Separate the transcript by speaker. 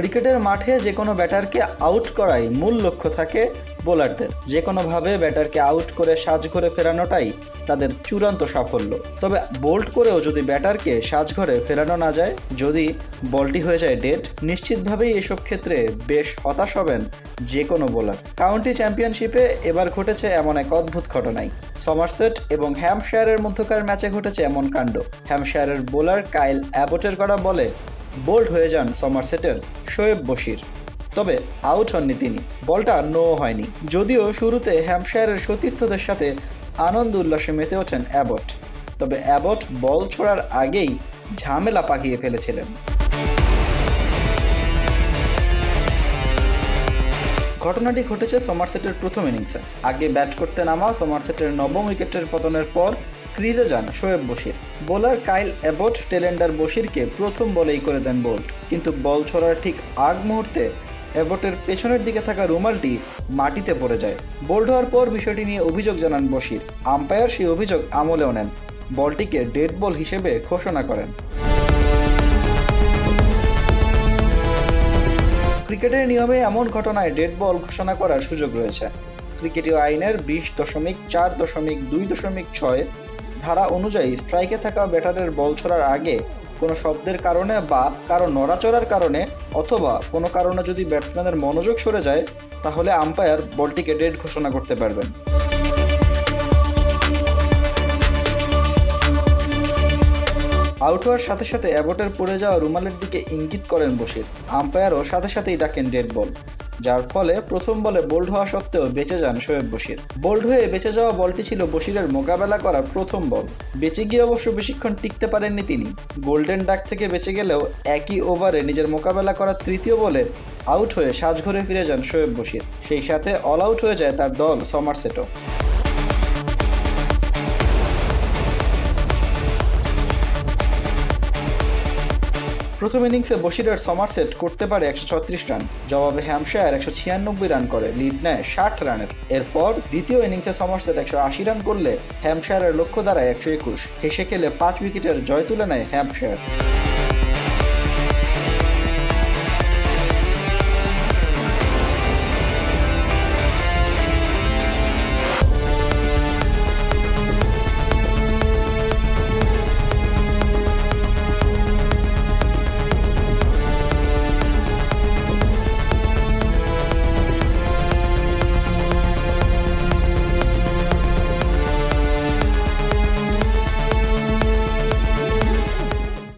Speaker 1: ক্রিকেটের মাঠে যে কোনো ব্যাটারকে আউট করাই মূল লক্ষ্য থাকে বোলারদের। যে কোনোভাবে ব্যাটারকে আউট করে সাজঘরে ফেরানোটাই তাদের চূড়ান্ত সাফল্য। তবে বোল্ড করেও যদি ব্যাটারকে সাজঘরে ফেরানো না যায়, যদি বলটি হয়ে যায় ডেড, নিশ্চিতভাবেই এসব ক্ষেত্রে বেশ হতাশ হবেন যে কোনো বোলার। কাউন্টি চ্যাম্পিয়নশিপে এবার ঘটেছে এমন এক অদ্ভুত ঘটনাই। সমারসেট এবং হ্যামশায়ারের মধ্যকার ম্যাচে ঘটেছে এমন কাণ্ড। হ্যামশায়ারের বোলার কাইল অ্যাবোটের করা বলে বোল্ড হয়ে যান সমারসেটের শোয়েব বশির। তবে আউট হননি তিনি। বলটা নো হয়নি। যদিও শুরুতে হ্যামশায়ারের সতীর্থদের সাথে আনন্দ উল্লাসে মেতে ওঠেন অ্যাবট। তবে অ্যাবট বল ছোড়ার আগেই ঝামেলা পাকিয়ে ফেলেছিলেন। ঘটনাটি ঘটেছে সমারসেটের প্রথম ইনিংসে। আগে ব্যাট করতে নামা সমারসেটের নবম উইকেটের পতনের পর ক্রিজে যান Shoaib Bashir. Bowler Kyle Abbott tailender বশিরকে প্রথম বলেই করে দেন বোল্ট। কিন্তু বল ছড়ার ঠিক আগ মুহূর্তে অ্যাবটের পেছনের দিকে থাকা রুমালটি মাটিতে পড়ে যায়। বোল্ড হওয়ার পর বিষয়টি নিয়ে অভিযোগ জানান বশির। আম্পায়ার সেই অভিযোগ আমলেও নেন। বলটিকে ডেড বল হিসেবে ঘোষণা করেন। ক্রিকেটের নিয়মে এমন ঘটনায় ডেড বল ঘোষণা করার সুযোগ রয়েছে। ক্রিকেটীয় আইনের বিশ দশমিক চার দশমিক দুই দশমিক ছয় ধারা অনুযায়ী স্ট্রাইকে থাকা ব্যাটারের বল ছোড়ার আগে কোনো শব্দের কারণে বা কারও নড়াচড়ার কারণে অথবা কোনো কারণে যদি ব্যাটসম্যানের মনোযোগ সরে যায়, তাহলে আম্পায়ার বলটিকে ডেড ঘোষণা করতে পারবেন। আউট হওয়ার সাথে সাথে অ্যাবটের পড়ে যাওয়া রুমালের দিকে ইঙ্গিত করেন বশির। আম্পায়ারও সাথে সাথেই ডাকেন ডেড বল। যার ফলে প্রথম বলে বোল্ড হওয়া সত্ত্বেও বেঁচে যান শোয়েব বশির। বোল্ড হয়ে বেঁচে যাওয়া বলটি ছিল বশিরের মোকাবেলা করা প্রথম বল। বেঁচে গিয়ে অবশ্য বেশিক্ষণ টিকতে পারেননি তিনি। গোল্ডেন ডাক থেকে বেঁচে গেলেও একই ওভারে নিজের মোকাবেলা করা তৃতীয় বলে আউট হয়ে সাজঘরে ফিরে যান শোয়েব বশির। সেই সাথে অল আউট হয়ে যায় তার দল সমারসেটও। প্রথম ইনিংসে বশিরের সমারসেট করতে পারে একশো ছত্রিশ রান। জবাবে হ্যামশায়ার একশো ছিয়ানব্বই রান করে, লিড নেয় ষাট রানের। এরপর দ্বিতীয় ইনিংসে সমারসেট একশো আশি রান করলে হ্যামশায়ারের লক্ষ্য দ্বারা একশো একুশ। হেসে খেলে পাঁচ উইকেটের জয় তুলে নেয় হ্যামশায়ার